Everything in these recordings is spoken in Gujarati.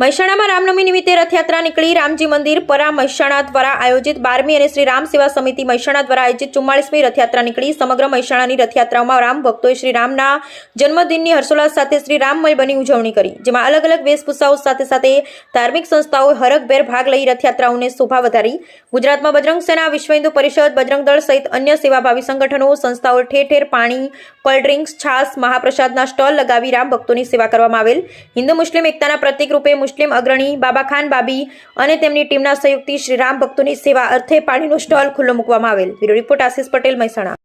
મહેસાણામાં રામનવમી નિમિત્તે રથયાત્રા નીકળી રામજી મંદિર પરા મહેસાણા દ્વારા આયોજિત બારમી અને શ્રી રામ સેવા સમિતિ મહેસાણા દ્વારા આયોજિત ચુમ્માળીસમી રથયાત્રા નીકળી સમગ્ર મહેસાણાની રથયાત્રામાં રામ ભક્તોએ શ્રી રામના જન્મદિનની હર્ષોલ્લાસ સાથે શ્રી રામમય બની ઉજવણી કરી, જેમાં અલગ અલગ વેશભૂષાઓ સાથે સાથે ધાર્મિક સંસ્થાઓએ હરખભેર ભાગ લઈ રથયાત્રાઓને શોભા વધારી, ગુજરાતમાં બજરંગ સેના, વિશ્વ હિન્દુ પરિષદ, બજરંગ દળ સહિત અન્ય સેવાભાવી સંગઠનો, સંસ્થાઓ ઠેર ઠેર પાણી, કોલ્ડ ડ્રિંક્સ છાસ મહાપ્રસાદના સ્ટોલ લગાવી રામ ભક્તોની સેવા કરવામાં આવેલ. હિન્દુ મુસ્લિમ એકતાના પ્રતિક રૂપે મુસ્લિમ અગ્રણી બાબા ખાન બાબી અને તેમની ટીમના સંયુક્તથી શ્રી રામ ભક્તોની સેવા અર્થે પાણીનો સ્ટોલ ખુલ્લો મૂકવામાં આવેલ. Bureau report Ashish Patel Mehsana.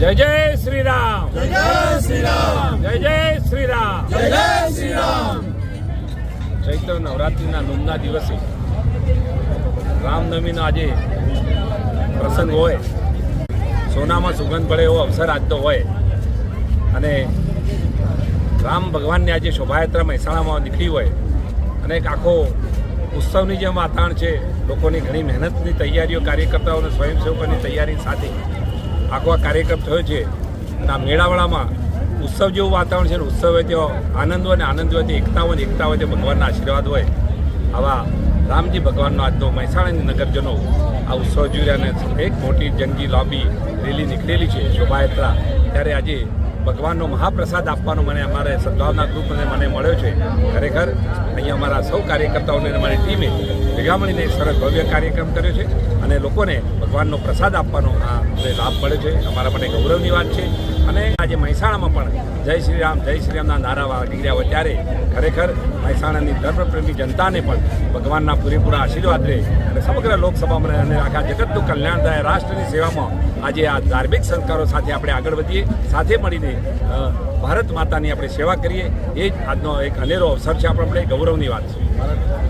જય જય શ્રી રામ. જય જય શ્રી રામ. જય જય શ્રી રામ. જય જય શ્રી રામ. ચૈત્ર નવરાત્રિના નોમના દિવસે રામનવમીનો આજે પ્રસંગ હોય. સોનામાં સુગંધ પડે એવો અવસર આજતો હોય. અને રામ ભગવાનની આજે શોભાયાત્રા મહેસાણામાં નીકળી હોય. અને એક આખો ઉત્સવની જે વાતાવરણ છે, લોકોની ઘણી મહેનતની તૈયારીઓ કાર્યકર્તાઓ અને સ્વયંસેવકોની તૈયારી સાથે આખો આ કાર્યક્રમ થયો છે. અને આ મેળાવળામાં ઉત્સવ જેવું વાતાવરણ છે અને ઉત્સવ હોય તેઓ આનંદ હોય અને આનંદ હોય તે એકતા હોય એકતા હોય તે ભગવાનના આશીર્વાદ હોય. આવા રામજી ભગવાનનો આજનો મહેસાણાની નગરજનો આ ઉત્સવ જોઈ રહ્યા અને એક મોટી જંગી લોબી રેલી નીકળેલી છે, શોભાયાત્રા. ત્યારે આજે ભગવાનનો મહાપ્રસાદ આપવાનો મને અમારે સદભાવના ગ્રુપને મને મળ્યો છે. ખરેખર અહીંયા અમારા સૌ કાર્યકર્તાઓને અમારી ટીમે ભેગા મળીને સરસ ભવ્ય કાર્યક્રમ કર્યો છે અને લોકોને ભગવાનનો પ્રસાદ આપવાનો આ લાભ મળ્યો છે. અમારા માટે ગૌરવની વાત છે. અને આજે મહેસાણામાં પણ જય શ્રી રામ, જય શ્રી રામના નારા નીકળ્યા હોય ત્યારે ખરેખર મહેસાણાની ધર્મપ્રેમી જનતાને પણ ભગવાનના પૂરેપૂરા આશીર્વાદ રહે અને સમગ્ર લોકસભામાં અને આખા જગતનું કલ્યાણ થાય રાષ્ટ્રની સેવામાં આજે આ ધાર્મિક સંસ્કારો સાથે આપણે આગળ વધીએ, સાથે મળીને ભારત માતાની આપણે સેવા કરીએ. એ જ આજનો એક અનેરો અવસર છે આપણે ગૌરવની વાત છે.